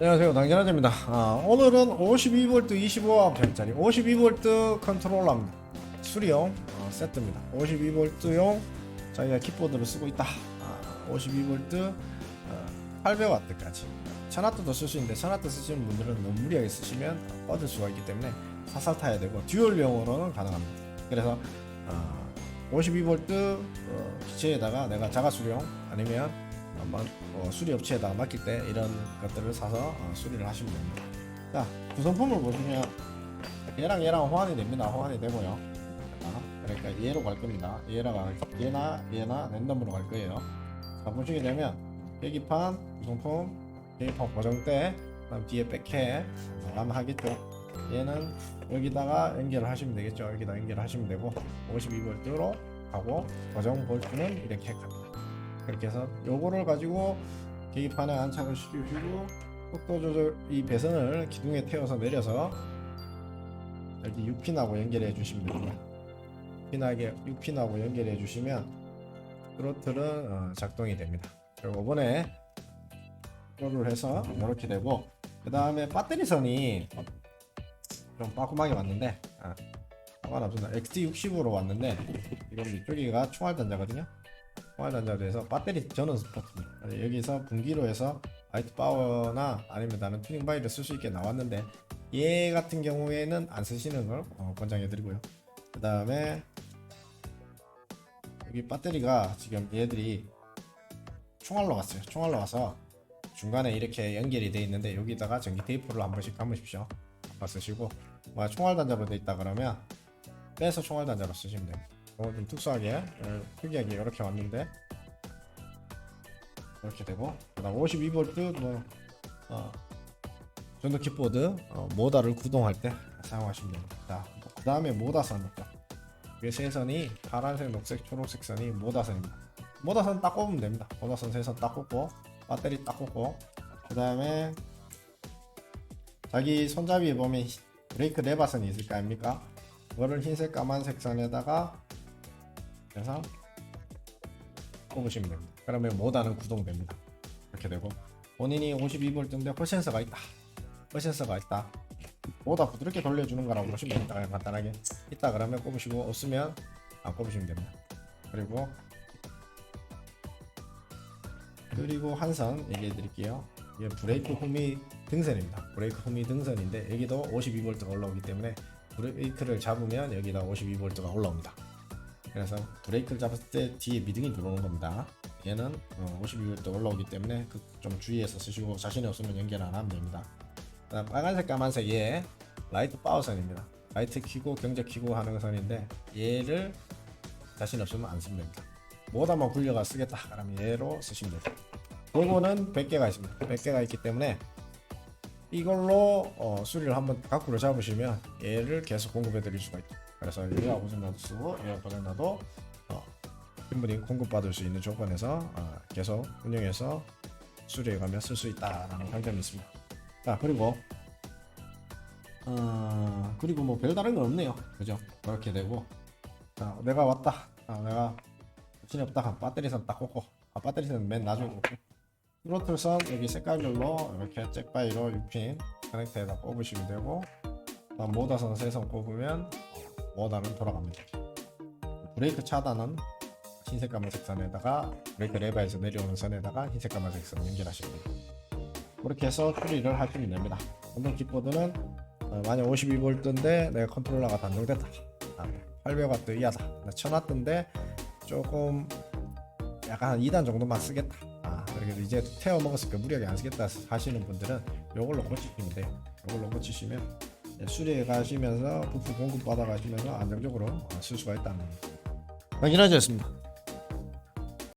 안녕하세요. 당진아재입니다. 아, 오늘은 52V 25A짜리 52V 컨트롤러입니다 수리용 어, 세트입니다. 52V용 자기가 키보드를 쓰고 있다. 아, 52V 어, 800W까지. 1000W도 쓸 수 있는데 1000W 쓰시는 분들은 너무 무리하게 쓰시면 꺼질 수가 있기 때문에 살살 타야 되고 듀얼용으로는 가능합니다. 그래서 어, 52V 어, 기체에다가 내가 자가 수리용 아니면 어, 수리 업체에다가 맡길 때 이런 것들을 사서 어, 수리를 하시면 됩니다. 자 구성품을 보시면 얘랑 얘랑 호환이 됩니다. 호환이 되고요. 자, 그러니까 얘로 갈 겁니다. 얘랑 얘나 얘나 랜덤으로 갈 거예요. 자 보시게 되면 계기판 구성품 계기판 고정대 그다음 뒤에 백해 마감하겠죠. 얘는 여기다가 연결을 하시면 되겠죠. 여기다 연결을 하시면 되고 52V로 하고 고정 볼트는 이렇게 갑니다. 그렇게 해서 요거를 가지고 계기판에 안착을 시키시고 속도 조절 이 배선을 기둥에 태워서 내려서 여기 6핀하고 연결해 주시면 됩니다. 6핀하게 6핀하고 연결해 주시면 트로틀은 어, 작동이 됩니다. 그리고 이번에 이거를 해서 이렇게 되고 그 다음에 배터리 선이 좀 빠꾸하게 왔는데 아, 상관없습니다. XT60으로 왔는데 이건 이쪽이가 총알 단자거든요. 단자로 해서 배터리 전원 스포트입니다. 여기서 분기로 해서 라이트 파워나 아니면 다른 튜닝 바이를 쓸 수 있게 나왔는데 얘 같은 경우에는 안 쓰시는 걸 어, 권장해 드리고요. 그 다음에 여기 배터리가 지금 얘들이 총알로 왔어요. 총알로 와서 중간에 이렇게 연결이 돼 있는데 여기다가 전기 테이프를 한 번씩 감으십시오. 한번 쓰시고 뭐 총알 단자로 돼 있다 그러면 빼서 총알 단자로 쓰시면 됩니다. 이거 좀 특수하게 어, 특이하게 이렇게 왔는데 이렇게 되고 그다음 52V 뭐 어, 전도 키보드 어, 모다를 구동할 때 사용하시면 됩니다. 자, 그 다음에 모다선 있죠. 이게 세 선이 파란색, 녹색, 초록색 선이 모다선입니다. 모다선 딱 꼽으면 됩니다. 모다선 세 선 딱 꼽고 배터리 딱 꼽고 그 다음에 자기 손잡이에 보면 히- 브레이크 레버선이 있을 거 아닙니까? 그거를 흰색, 까만색 선에다가 해서 꼽으시면 됩니다. 그러면 모다는 구동됩니다. 이렇게 되고 본인이 52V인데 홀센서가 있다. 홀센서가 있다. 모다 부드럽게 돌려주는 거라고 보시면 됩니다. 그냥 간단하게 있다 그러면 꼽으시고 없으면 안 꼽으시면 됩니다. 그리고 그리고 한선 얘기해 드릴게요. 이게 브레이크 홈이 등선입니다. 브레이크 홈이 등선인데 여기도 52V가 올라오기 때문에 브레이크를 잡으면 여기다 52V가 올라옵니다. 그래서 브레이크를 잡았을 때 뒤에 미등이 들어오는 겁니다. 얘는 52V 올라오기 때문에 그 좀 주의해서 쓰시고 자신이 없으면 연결 안 하면 됩니다. 그다음 빨간색 까만색 얘 라이트 파워선입니다. 라이트 키고 경제 키고 하는 선인데 얘를 자신 없으면 안 쓰면 됩니다. 모다만 굴려가 쓰겠다 그러면 얘로 쓰시면 됩니다. 요거는 100개가 있습니다. 100개가 있기 때문에 이걸로 어, 수리를 한번 갖고로 잡으시면 얘를 계속 공급해 드릴 수가 있다. 그래서 얘가 고장나도 쓰고 얘가 고장나도 어, 충분히 공급받을 수 있는 조건에서 어, 계속 운영해서 수리해가며 쓸 수 있다라는 장점이 있습니다. 자 그리고 어, 그리고 뭐 별다른 건 없네요. 그죠? 그렇게 되고 자 내가 왔다. 아, 내가 정신이 없다. 배터리선 딱 꽂고 아, 배터리선 맨 나중에 꽂고 트로틀선 여기 색깔별로 이렇게 잭바이로 6핀 커넥터에다 꼽으시면 되고 다음 모다선 3선 꼽으면 모다는 돌아갑니다. 브레이크 차단은 흰색 까만색 선에다가 브레이크 레버에서 내려오는 선에다가 흰색 까만색 선 연결하시면 됩니다. 그렇게 해서 수리를 하시면 됩니다. 운동 키보드는 어, 만약 52V인데 내가 컨트롤러가 단종됐다. 아, 800W 이하다. 1000W인데 조금 약간 한 2단 정도만 쓰겠다. 아, 그래서 이제 태워 먹었으니까 무리하게 안 쓰겠다 하시는 분들은 이걸로 고치시면 돼요. 이걸로 고치시면 수리해 가시면서 부품 공급 받아 가시면서 안정적으로 어, 쓸 수가 있다는 겁니다. 확인하셨습니다.